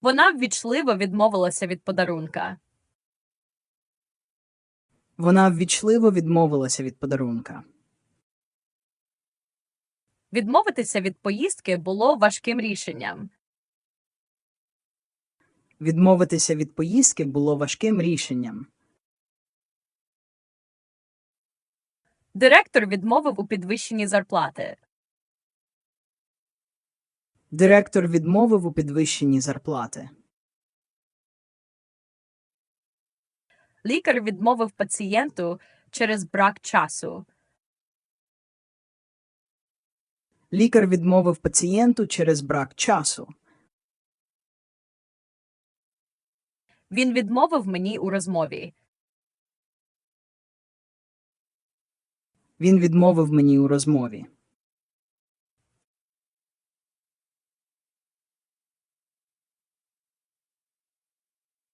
Вона ввічливо відмовилася від подарунка. Вона ввічливо відмовилася від подарунка. Відмовитися від поїздки було важким рішенням. Відмовитися від поїздки було важким рішенням. Директор відмовив у підвищенні зарплати. Директор відмовив у підвищенні зарплати. Лікар відмовив пацієнту через брак часу. Лікар відмовив пацієнту через брак часу. Він відмовив мені у розмові. Він відмовив мені у розмові.